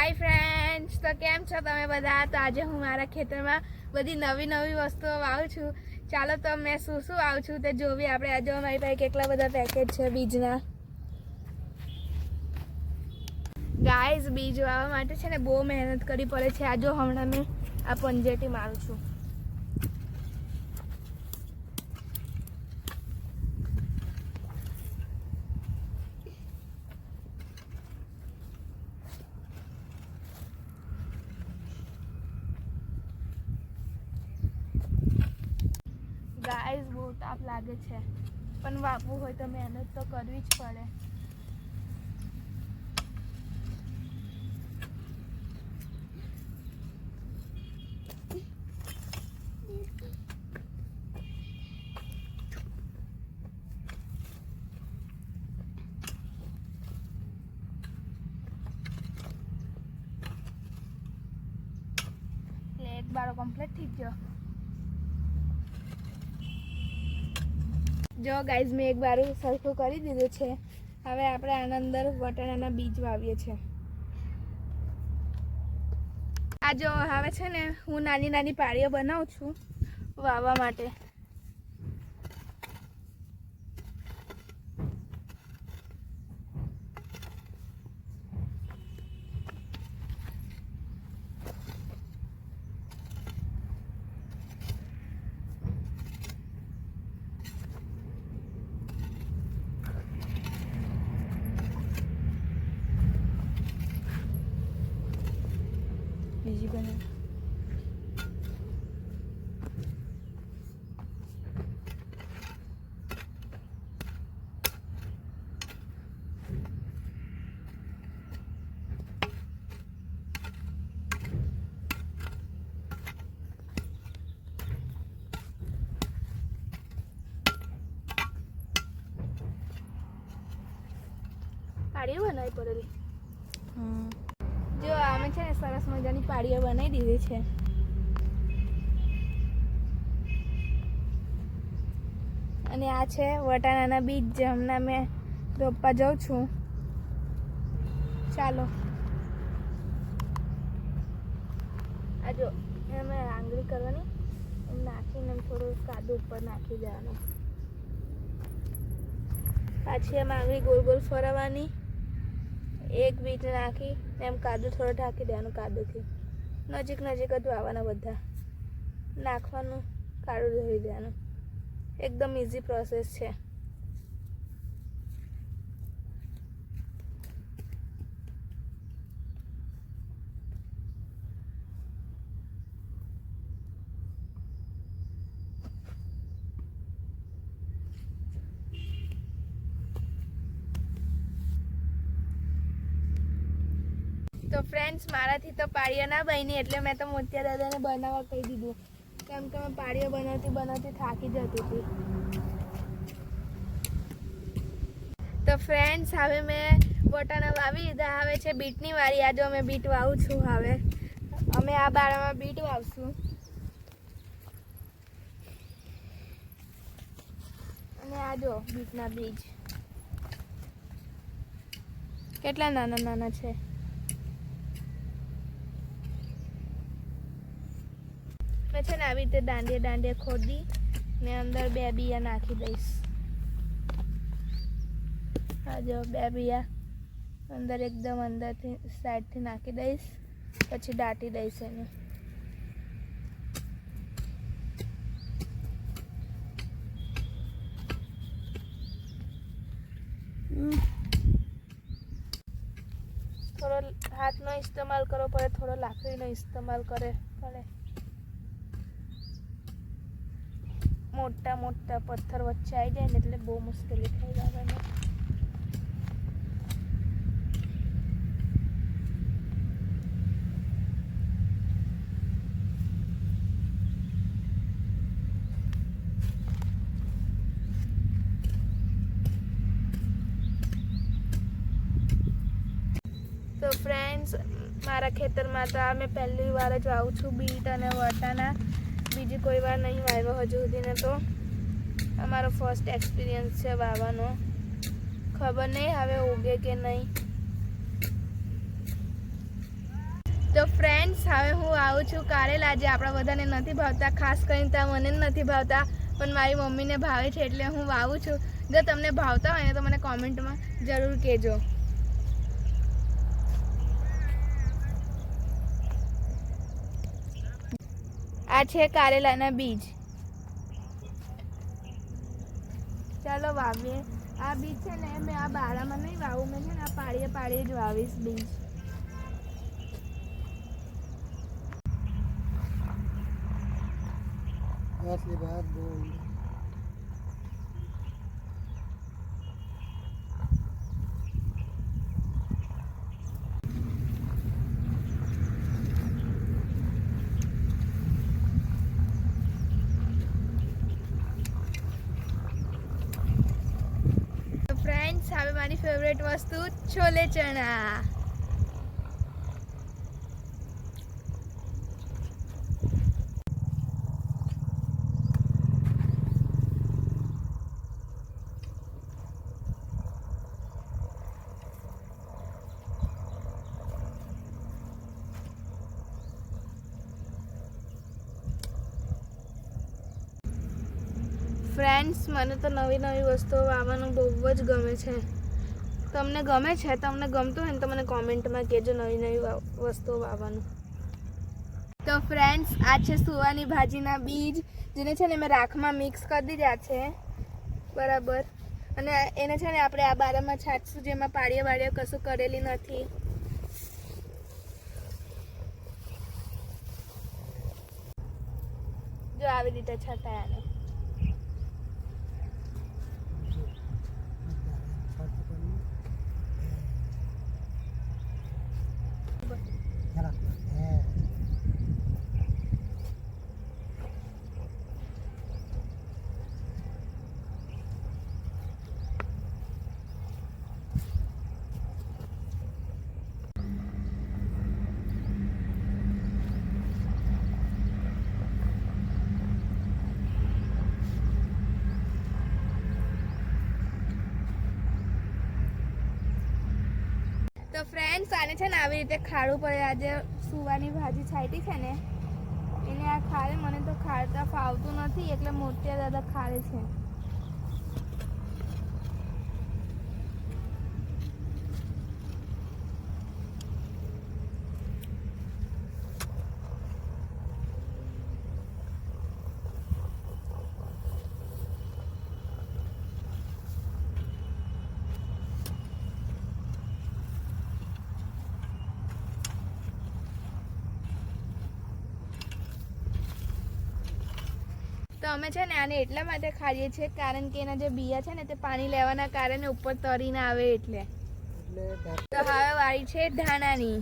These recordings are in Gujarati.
હાય ફ્રેન્ડ્સ તો કેમ છો તમે બધા? તો આજે હું મારા ખેતરમાં બધી નવી નવી વસ્તુઓ વાવું છું. ચાલો તો મેં શું શું આવું છું તે જોવી આપણે. આજે મારી પાસે કેટલા બધા પેકેટ છે બીજના. ગાય બીજ વાવવા માટે છે ને બહુ મહેનત કરવી પડે છે. આજે હમણાં મેં આ પંજેટી મારું છું. તાપ લાગે છે. પણ વાવવું હોય તો મહેનત તો કરવી જ પડે. બારો કમ્પ્લીટ થઈ ગયો. જો ગાઈઝ મેં એક બારું સરખું કરી દીધું છે. હવે આપણે આના અંદર વટાણાના બીજ વાવીએ છીએ. આ જો હવે છે ને, હું નાની નાની પાળીઓ બનાવું છું વાવવા માટે. બીજી બનાવ પાડીઓ બનાવી પડેલી જો અમે છે ને સરસ મજાની પાડીઓ બનાવી દીધી છે. અને આ છે વટાણાના બીજ જે હમણાં મેં રોપવા જાઉં છું. ચાલો. આ જો અમે આંગળી કરવાની. એમ નાખીને એમ થોડું કાદુ ઉપર નાખી દેવાનું. પાછી એમ આંગળી ગોલ ગોલ ફરવાની એક બીટ નાખી, એમ કાદુ થોડો ઢાંકી દેવાનું કાદુથી. નજીક નજીક જ વાવવાના બધા. નાખવાનું કાળું ધોઈ દેવાનું. એકદમ ઇઝી પ્રોસેસ છે તો ફ્રેન્ડ્સ મારાથી તો પાળીઓ ના બની, એટલે મેં તો મોતિયા દાદાને બનાવવા કહી દીધું. કેમ કે મેં પાળીઓ બનાવતી બનાવતી થાકી જતી હતી. તો ફ્રેન્ડ્સ હવે મેં બોટાના વાવી દીધા, હવે છે બીટની વારી. આજે અમે બીટ વાવું છું હવે. અમે આ બાળામાં બીટ વાવશું. અને આ જો બીટના બીજ. કેટલા નાના નાના છે? મેં છે ને આવી રીતે દાંડિયા દાંડિયા ખોદી ને અંદર બે બિયા નાખી દઈશ. હા, જો બે બિયા અંદર એકદમ અંદરથી સાઈડથી નાખી દઈશ, પછી દાટી દઈશ એને. થોડો હાથનો ઇસ્તેમાલ કરવો પડે, થોડો લાકડીનો ઇસ્તેમાલ કરે, પડે. મોટા મોટા પથ્થર વચ્ચે આવી જાય ને એટલે બહુ મુશ્કેલી થઈ જાય તો ફ્રેન્ડ્સ મારા ખેતરમાં તો આ મેં પહેલી વાર જ વાવું છું બીટ અને વટાણા. બીજી કોઈ વાર નહીં વાવ્યો હજુ સુધીને તો અમારો ફર્સ્ટ એક્સપિરિયન્સ છે વાવવાનો. ખબર નહીં હવે ઉગે કે નહીં. તો ફ્રેન્ડ્સ હવે હું આવું છું કારેલા જે આપણા બધાને નથી ભાવતા, ખાસ કરીને ત્યાં મને નથી ભાવતા, પણ મારી મમ્મીને ભાવે છે એટલે હું વાવું છું. જો તમને ભાવતા હોય ને તો મને કોમેન્ટમાં જરૂર કહેજો. આ છે કારેલાના બીજ. ચાલો વાવીએ. આ બીજ છે ને મેં આ બારામાં નહીં વાવું, મેં છે ને આ પાડીએ પાડીએ જ વાવીશ બીજ. આટલી વાત બોલ તો ફ્રેન્ડ્સ હવે મારી ફેવરેટ વસ્તુ છોલે ચણા. ફ્રેન્ડ્સ મને તો નવી નવી વસ્તુઓ વાવવાનું બહુ જ ગમે છે. તમને ગમે છે, તમને ગમતું હોય ને તો મને કોમેન્ટમાં કહેજો નવી નવી વસ્તુઓ વાવવાનું. તો ફ્રેન્ડ્સ આ છે સુવાની ભાજીના બીજ, જેને છે ને મેં રાખમાં મિક્સ કરી દીધા છે. બરાબર. અને એને છે ને આપણે આ બારામાં છાંટશું, જેમાં પાડીએ વાડીએ કશું કરેલી નથી. જો આવી રીતે છટાય આને તો ફ્રેન્ડ્સ આને છે ને આવી રીતે ખાડું પડે. આજે સુવાની ભાજી છાંટી છે ને. એને આ ખારે મને તો ખાડતા ફાવતું નથી, એટલે મોતિયા દાદા ખાડે છે. તો અમે છે ને આને એટલા માટે ખાઈએ છીએ કારણ કે એના જે બિયા છે ને તે પાણી લેવાના કારણે ઉપર તરીને આવે એટલે. તો હવે વાળી છે ધાણાની.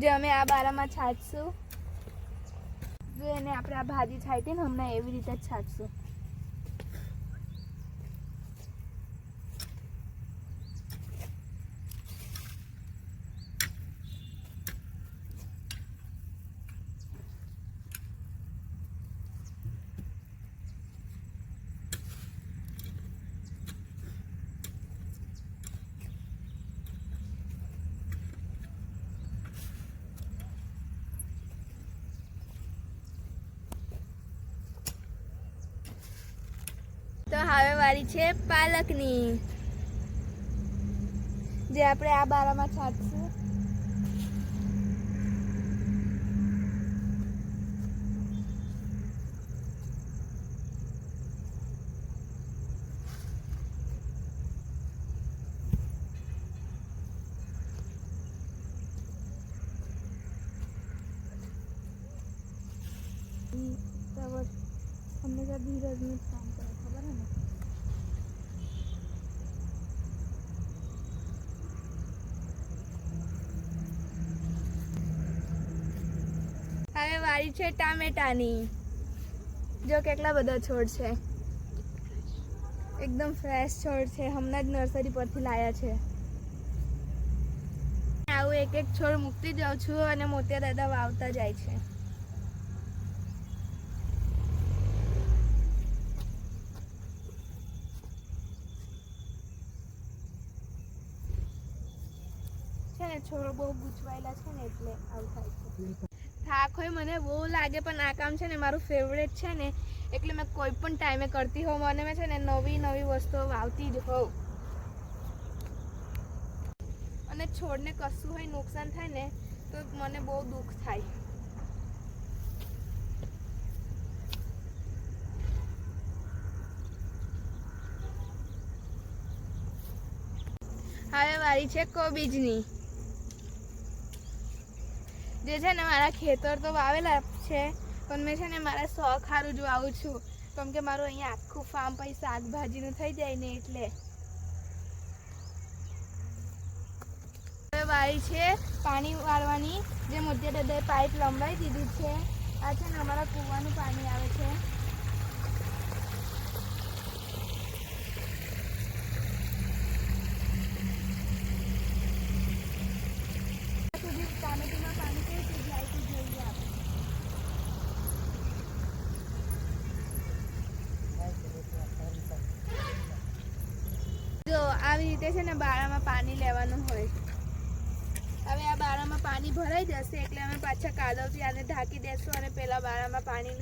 જે અમે આ બારામાં છાંટશું. જો એને આપણે આ ભાજી છાંટી ને હમણાં એવી રીતે જ છાંટશું તો હવે વાળી છે પાલકની. જે આપણે આ બારામાં છાંટશું. હંમેશા ધીરજનું કામ કરે, ખબર હે ને? હવે છે ટામેટાની. જો કેટલા બધા છોડ છે. એકદમ ફ્રેશ છોડ છે. હમણાં જ નર્સરી પરથી લાયા છે. આવું એક એક છોડ મૂકતી જાઉં છું અને મોતિયા દાદા વાવતા જાય છે ને, છોડ બહુ ગૂંચવાયેલા છે ને એટલે આવું થાય છે. થાક મને બહુ લાગે, પણ આ કામ છે ને મારું ફેવરેટ છે ને, એટલે મેં કોઈ પણ ટાઈમે કરતી હોઉં. મને મેં છે ને નવી નવી વસ્તુઓ વાવતી જ હોઉં. અને છોડને કશું હોય નુકસાન થાય ને, તો મને બહુ દુઃખ થાય. હવે વારી છે કોબીજની. જે છે ને મારા ખેતર તો વાવેલા છે, પણ મેં છે ને મારા શોખ સારું જ વાવું છું. કેમ કે મારું અહીંયા આખું ફાર્મ પછી શાકભાજીનું થઈ જાય ને એટલે. વાળી છે પાણી વાળવાની. જે મોટી દાદાએ પાઇપ લંબાઈ દીધી છે. આ છે ને અમારા કૂવાનું પાણી આવે છે સુધી ટામેટીમાં પાણી કઈ રીતે જાય તે જોઈએ આપણે જો આવી રીતે છે ને બારામાં પાણી લેવાનું હોય. હવે આ બારામાં પાણી ભરાઈ જશે એટલે અમે પાછા કાદવથી આને ઢાંકી દેશું અને પેલા બારામાં પાણી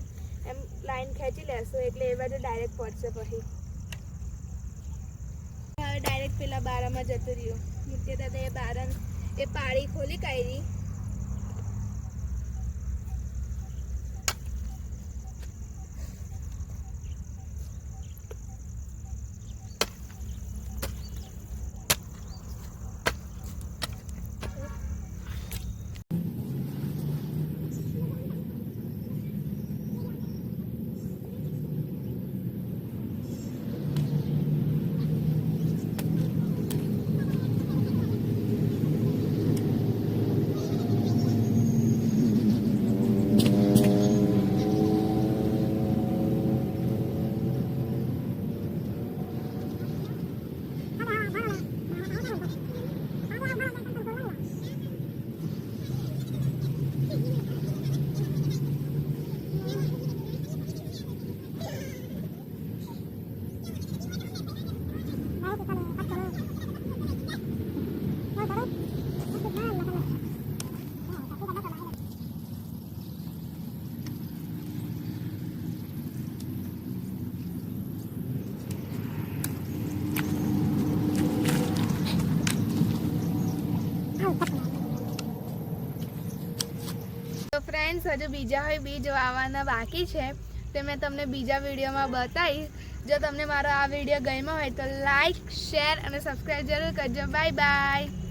એમ લાઈન ખેંચી લેશું એટલે એ બાજુ ડાયરેક્ટ પડશે પછી. હવે ડાયરેક્ટ પેલા બારામાં જતું રહ્યું. મુખ્ય દાદા એ બારા એ પાળી ખોલી કાઢી. ફ્રેન્ડ્સ હજુ બીજા હોય, બીજ વાવવાના બાકી છે, તે મેં તમને બીજા વિડીયોમાં બતાવીશ. જો તમને મારો આ વીડિયો ગમ્યો હોય તો લાઈક શેર અને સબસ્ક્રાઈબ જરૂર કરજો. Bye bye